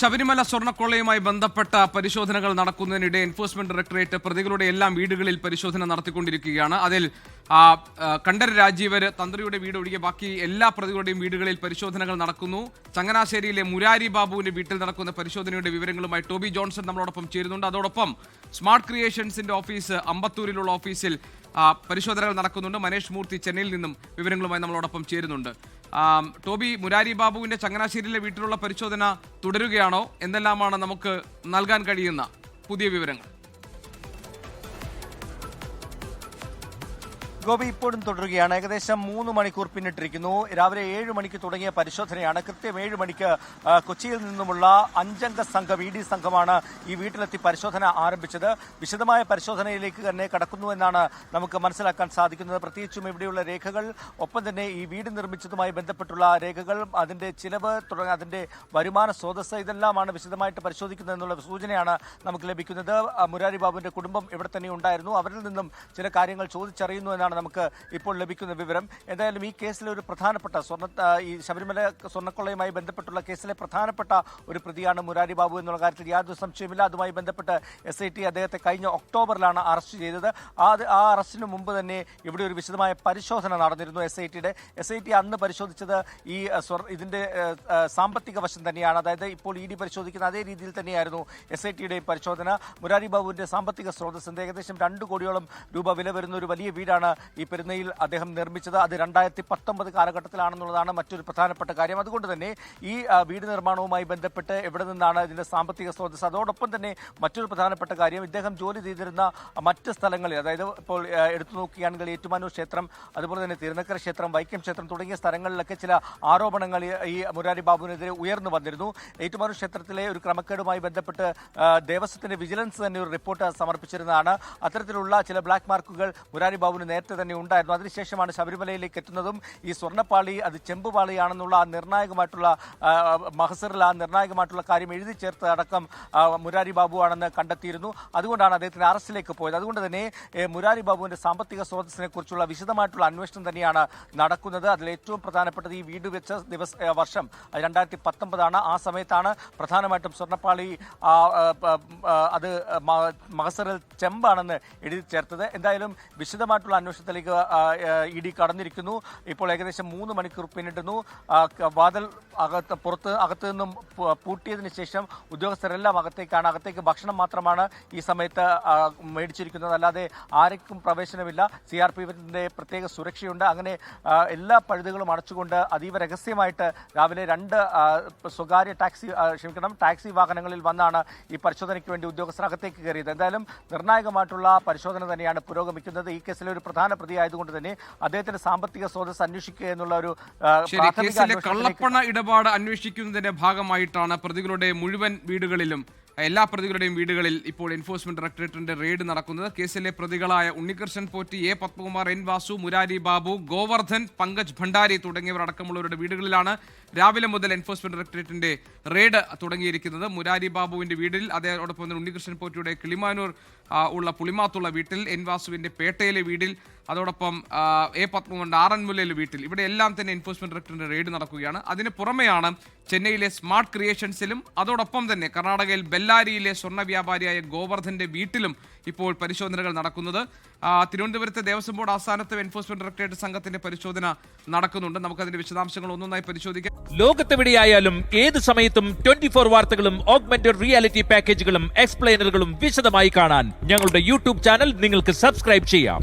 ശബരിമല സ്വർണക്കൊള്ളയുമായി ബന്ധപ്പെട്ട പരിശോധനകൾ നടക്കുന്നതിനിടെ enforcement directorate പ്രതികളുടെ എല്ലാം വീടുകളിൽ പരിശോധന നടത്തിക്കൊണ്ടിരിക്കുകയാണ്. അതിൽ രാജീവർ കണ്ഠര രാജീവര് തന്ത്രിയുടെ വീട് ഒഴികെ ബാക്കി എല്ലാ പ്രതികളുടെയും വീടുകളിൽ പരിശോധനകൾ നടക്കുന്നു. ചങ്ങനാശ്ശേരിയിലെ മുരാരി ബാബുവിന്റെ വീട്ടിൽ നടക്കുന്ന പരിശോധനയുടെ വിവരങ്ങളുമായി ടോബി ജോൺസൺ നമ്മളോടൊപ്പം ചേരുന്നുണ്ട്. അതോടൊപ്പം സ്മാർട്ട് ക്രിയേഷൻസിന്റെ ഓഫീസ് അമ്പത്തൂരിലുള്ള ഓഫീസിൽ പരിശോധനകൾ നടക്കുന്നുണ്ട്. മനേഷ് മൂർത്തി ചെന്നൈയിൽ നിന്നും വിവരങ്ങളുമായി നമ്മളോടൊപ്പം ചേരുന്നുണ്ട്. ടോബി മുരാരി ബാബുവിന്റെ ചങ്ങനാശ്ശേരിയിലെ വീട്ടിലുള്ള പരിശോധന തുടരുകയാണോ? എന്തെല്ലാമാണ് നമുക്ക് നൽകാൻ കഴിയുന്ന പുതിയ വിവരങ്ങൾ? ഗോപി ഇപ്പോഴും തുടരുകയാണ്. ഏകദേശം മൂന്ന് മണിക്കൂർ പിന്നിട്ടിരിക്കുന്നു. രാവിലെ ഏഴ് മണിക്ക് തുടങ്ങിയ പരിശോധനയാണ്. കൃത്യം ഏഴ് മണിക്ക് കൊച്ചിയിൽ നിന്നുമുള്ള അഞ്ചംഗ സംഘം ഇ ഡി സംഘമാണ് ഈ വീട്ടിലെത്തി പരിശോധന ആരംഭിച്ചത്. വിശദമായ പരിശോധനയിലേക്ക് തന്നെ കടക്കുന്നു എന്നാണ് നമുക്ക് മനസ്സിലാക്കാൻ സാധിക്കുന്നത്. പ്രത്യേകിച്ചും ഇവിടെയുള്ള രേഖകൾ ഒപ്പം തന്നെ ഈ വീട് നിർമ്മിച്ചതുമായി ബന്ധപ്പെട്ടുള്ള രേഖകൾ അതിന്റെ ചിലവ് തുടങ്ങി അതിന്റെ വരുമാന സ്രോതസ് ഇതെല്ലാമാണ് വിശദമായിട്ട് പരിശോധിക്കുന്നത് എന്നുള്ള സൂചനയാണ് നമുക്ക് ലഭിക്കുന്നത്. മുരാരി ബാബുവിന്റെ കുടുംബം ഇവിടെ തന്നെ ഉണ്ടായിരുന്നു. അവരിൽ നിന്നും ചില കാര്യങ്ങൾ ചോദിച്ചറിയുന്നു എന്നാണ് നമുക്ക് ഇപ്പോൾ ലഭിക്കുന്ന വിവരം. എന്തായാലും ഈ കേസിലെ ഒരു പ്രധാനപ്പെട്ട സ്വർണ ഈ ശബരിമല സ്വർണക്കൊള്ളയുമായി ബന്ധപ്പെട്ടുള്ള കേസിലെ പ്രധാനപ്പെട്ട ഒരു പ്രതിയാണ് മുരാരി ബാബു എന്നുള്ള കാര്യത്തിൽ യാതൊരു സംശയമില്ല അതുമായി ബന്ധപ്പെട്ട് എസ് ഐ ടി അദ്ദേഹത്തെ കഴിഞ്ഞ ഒക്ടോബറിലാണ് അറസ്റ്റ് ചെയ്തത്. ആ ആ അറസ്റ്റിന് മുമ്പ് തന്നെ ഇവിടെ ഒരു വിശദമായ പരിശോധന നടന്നിരുന്നു എസ് ഐ ടിയുടെ എസ് ഐ ടി അന്ന് പരിശോധിച്ചത് ഈ സ്വർ- ആ, സാമ്പത്തിക വശം തന്നെയാണ്. അതായത് ഇപ്പോൾ ഇ ഡി പരിശോധിക്കുന്ന അതേ രീതിയിൽ തന്നെയായിരുന്നു എസ് ഐ ടിയുടെ പരിശോധന. മുരാരി ബാബുവിന്റെ സാമ്പത്തിക സ്രോതസ് ഏകദേശം രണ്ട് കോടിയോളം രൂപ വില വരുന്ന ഒരു വലിയ വീടാണ് ഈ പെരുന്നയിൽ അദ്ദേഹം നിർമ്മിച്ചത് അത് രണ്ടായിരത്തി പത്തൊമ്പത് കാലഘട്ടത്തിലാണെന്നുള്ളതാണ് മറ്റൊരു പ്രധാനപ്പെട്ട കാര്യം. അതുകൊണ്ട് തന്നെ ഈ വീട് നിർമ്മാണവുമായി ബന്ധപ്പെട്ട് എവിടെ നിന്നാണ് ഇതിന്റെ സാമ്പത്തിക സ്രോതസ് അതോടൊപ്പം തന്നെ മറ്റൊരു പ്രധാനപ്പെട്ട കാര്യം ഇദ്ദേഹം ജോലി ചെയ്തിരുന്ന മറ്റ് സ്ഥലങ്ങളിൽ അതായത് ഇപ്പോൾ എടുത്തു നോക്കുകയാണെങ്കിൽ ഏറ്റുമാനൂർ ക്ഷേത്രം അതുപോലെ തന്നെ തിരുനക്കര ക്ഷേത്രം വൈക്കം ക്ഷേത്രം തുടങ്ങിയ സ്ഥലങ്ങളിലൊക്കെ ചില ആരോപണങ്ങൾ ഈ- മുരാരി ബാബുവിനെതിരെ ഉയർന്നു വന്നിരുന്നു. ഏറ്റുമാനൂർ ക്ഷേത്രത്തിലെ ഒരു ക്രമക്കേടുമായി ബന്ധപ്പെട്ട് ദേവസ്വത്തിന്റെ വിജിലൻസ് തന്നെ ഒരു റിപ്പോർട്ട് സമർപ്പിച്ചിരുന്നതാണ്. അത്തരത്തിലുള്ള ചില ബ്ലാക്ക് മാർക്കുകൾ മുരാരി ബാബുവിന് നേരത്തെ തന്നെ ഉണ്ടായിരുന്നു. അതിനുശേഷമാണ് ശബരിമലയിലേക്ക് എത്തുന്നതും ഈ സ്വർണപ്പാളി അത് ചെമ്പുപാളിയാണെന്നുള്ള ആ നിർണായകമായിട്ടുള്ള മഹസറിൽ ആ നിർണായകമായിട്ടുള്ള കാര്യം എഴുതി ചേർത്ത് അടക്കം മുരാരി ബാബു ആണെന്ന് കണ്ടെത്തിയിരുന്നു. അതുകൊണ്ടാണ് അദ്ദേഹത്തിന് അറസ്റ്റിലേക്ക് പോയത്. അതുകൊണ്ട് തന്നെ മുരാരി ബാബുവിന്റെ സാമ്പത്തിക സ്രോതസ്സിനെ കുറിച്ചുള്ള വിശദമായിട്ടുള്ള അന്വേഷണം തന്നെയാണ് നടക്കുന്നത്. അതിൽ ഏറ്റവും പ്രധാനപ്പെട്ടത് ഈ വീട് വെച്ച ദിവസ വർഷം രണ്ടായിരത്തി പത്തൊമ്പതാണ് ആ സമയത്താണ് പ്രധാനമായിട്ടും സ്വർണപ്പാളി അത് മഹസറിൽ ചെമ്പാണെന്ന് എഴുതി ചേർത്തത്. എന്തായാലും വിശദമായിട്ടുള്ള അന്വേഷണത്തിലേക്ക് ഇ ഡി കടന്നിരിക്കുന്നു. ഇപ്പോൾ ഏകദേശം മൂന്ന് മണിക്കൂർ പിന്നിടുന്നു. വാതൽ അകത്ത് പുറത്ത് അകത്ത് നിന്നും പൂട്ടിയതിന് ശേഷം ഉദ്യോഗസ്ഥരെല്ലാം അകത്തേക്കാണ്. അകത്തേക്ക് ഭക്ഷണം മാത്രമാണ് ഈ സമയത്ത് മേടിച്ചിരിക്കുന്നത്. അല്ലാതെ ആർക്കും പ്രവേശനമില്ല. സി ആർ പി എഫിന്റെ പ്രത്യേക സുരക്ഷയുണ്ട്. അങ്ങനെ എല്ലാ പഴുതുകളും അടച്ചുകൊണ്ട് അതീവ രഹസ്യമായിട്ട് രാവിലെ രണ്ട് സ്വകാര്യ ടാക്സി ക്ഷമിക്കണം ടാക്സി വാഹനങ്ങളിൽ വന്നാണ് ഈ പരിശോധനയ്ക്ക് വേണ്ടി ഉദ്യോഗസ്ഥർ അകത്തേക്ക് കയറിയത്. എന്തായാലും നിർണായകമായിട്ടുള്ള പരിശോധന തന്നെയാണ് പുരോഗമിക്കുന്നത്. ഈ കേസിലെ ഒരു പ്രധാന പ്രതി ആയതുകൊണ്ട് തന്നെ അദ്ദേഹത്തിന്റെ സാമ്പത്തിക സ്രോതസ് അന്വേഷിക്കുക എന്നുള്ള ഒരു കള്ളപ്പണ ഇടപാട് അന്വേഷിക്കുന്നതിന്റെ ഭാഗമായിട്ടാണ് പ്രതികളുടെ മുഴുവൻ വീടുകളിലും എല്ലാ പ്രതികളുടെയും വീടുകളിൽ ഇപ്പോൾ എൻഫോഴ്സ്മെന്റ് ഡയറക്ടറേറ്റിന്റെ റെയ്ഡ് നടക്കുന്നത്. കേസിലെ പ്രതികളായ ഉണ്ണികൃഷ്ണൻ പോറ്റി എ പത്മകുമാർ എൻ വാസു മുരാരി ബാബു ഗോവർദ്ധൻ പങ്കജ് ഭണ്ഡാരി തുടങ്ങിയവർ അടക്കമുള്ളവരുടെ വീടുകളിലാണ് രാവിലെ മുതൽ എൻഫോഴ്സ്മെന്റ് ഡയറക്ടറേറ്റിന്റെ റെയ്ഡ് തുടങ്ങിയിരിക്കുന്നത്. മുരാരി ബാബുവിന്റെ വീടിൽ അതോടൊപ്പം തന്നെ ഉണ്ണികൃഷ്ണൻ പോറ്റിയുടെ കിളിമാനൂർ ഉള്ള പുളിമാത്തുള്ള വീട്ടിൽ എൻ വാസുവിന്റെ പേട്ടയിലെ വീടിൽ അതോടൊപ്പം എ പത്മകുമാറിന്റെ ആറന്മുലയിലെ വീട്ടിൽ ഇവിടെ എല്ലാം തന്നെ എൻഫോഴ്സ്മെന്റ് ഡയറക്ടറിന്റെ റെയ്ഡ് നടക്കുകയാണ്. അതിന് പുറമെയാണ് ചെന്നൈയിലെ സ്മാർട്ട് ക്രിയേഷൻസിലും അതോടൊപ്പം തന്നെ കർണാടകയിൽ ബെല്ലാരിയിലെ സ്വർണ വ്യാപാരിയായ ഗോവർദ്ധന്റെ വീട്ടിലും ഇപ്പോൾ പരിശോധനകൾ നടക്കുന്നത്. തിരുവനന്തപുരത്തെ ദേവസ്വം ബോർഡ് ആസ്ഥാനത്ത് എൻഫോഴ്സ്മെന്റ് ഡയറക്ടറേറ്റ് സംഘത്തിന്റെ പരിശോധന നടക്കുന്നുണ്ട്. നമുക്ക് നമുക്കതിന്റെ വിശദാംശങ്ങൾ ഒന്നൊന്നായി പരിശോധിക്കാം. ലോകത്തെവിടെയായാലും ഏത് സമയത്തും ട്വന്റി ഫോർ വാർത്തകളും ഓഗ്മെന്റഡ് റിയാലിറ്റി പാക്കേജുകളും എക്സ്പ്ലെയിനറുകളും വിശദമായി കാണാൻ ഞങ്ങളുടെ യൂട്യൂബ് ചാനൽ നിങ്ങൾക്ക് സബ്സ്ക്രൈബ് ചെയ്യാം.